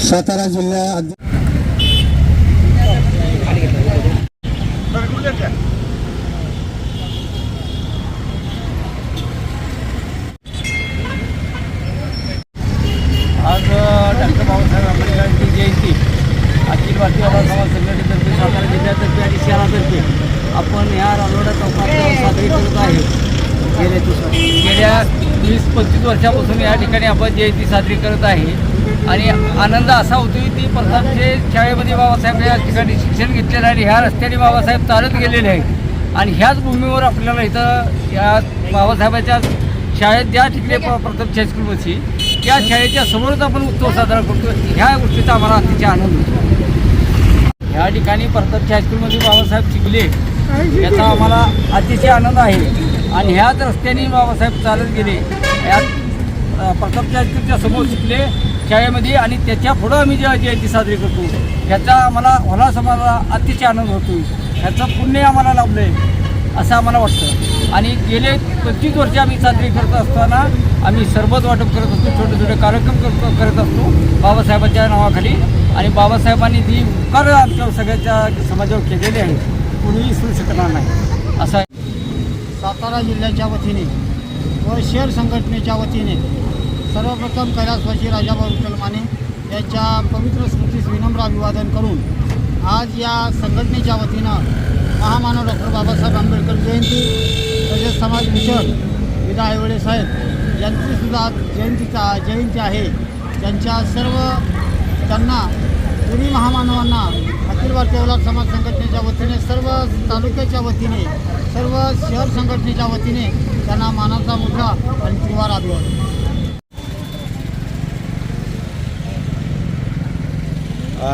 सातारा जिल्हा आज डॉक्टर बाबासाहेब आंबेडकरांची जयंती अखिल भारतीय समाज संघटनेतर्फे सातारा जिल्ह्यातर्फे आणि शहरातर्फे. आपण ह्या रानोडा चौकात साजरी करत आहे गेल्या दिवसात गेल्या वीस पंचवीस वर्षापासून या ठिकाणी आपण जयंती साजरी करत आहे. आणि आनंद असा होतो की ती प्रथमचे शाळेमध्ये बाबासाहेब या ठिकाणी शिक्षण घेतलेलं आहे आणि ह्या रस्त्याने बाबासाहेब चालत गेलेले आहेत. आणि ह्याच भूमीवर आपल्याला इथं या बाबासाहेबाच्या शाळेत ज्या ठिकाणी प- प्रथम हायस्कूलपाशी त्या शाळेच्या समोरच आपण उत्सव साजरा करतो ह्या गोष्टीचा आम्हाला अतिशय आनंद होतो. ह्या ठिकाणी प्रथम हायस्कूलमध्ये बाबासाहेब शिकले याचा आम्हाला अतिशय आनंद आहे. आणि ह्याच रस्त्याने बाबासाहेब चालत गेले. यात प्रथम हायस्कूलच्या समोर शिकले शाळेमध्ये आणि त्याच्या पुढं आम्ही जेव्हा जयंती साजरी करतो ह्याचा आम्हाला होला समाजाला अतिशय आनंद होतो. ह्याचं पुण्य आम्हाला लाभलं आहे असं आम्हाला वाटतं. आणि गेले पंचवीस वर्ष आम्ही साजरी करत असताना आम्ही सरबत वाटप करत असतो छोटे छोटे कार्यक्रम करतो करत असतो बाबासाहेबांच्या नावाखाली. आणि बाबासाहेबांनी जी उपकार आमच्या सगळ्याच्या समाजावर केलेले आहे. कुणीही सुरू शकणार नाही. असं आहे. सातारा जिल्ह्याच्या वतीने व शेर संघटनेच्या वतीने सर्वप्रथम कैलासवासी राजाभाऊ विठ्ठल माने यांच्या पवित्र स्मृतीस विनम्र अभिवादन करून आज या संघटनेच्या वतीनं महामानव डॉक्टर बाबासाहेब आंबेडकर जयंती तसेच समाज मिशन विदा आयवडे साहेब यांचीसुद्धा जयंतीचा जयंती आहे. त्यांच्या सर्व त्यांना दोन्ही महामानवांना अखिल भारतीय उल्हास समाज संघटनेच्या वतीने सर्व तालुक्याच्या वतीने सर्व शहर संघटनेच्या वतीने त्यांना मानाचा मोठा आणि त्रिवार अभिवादन.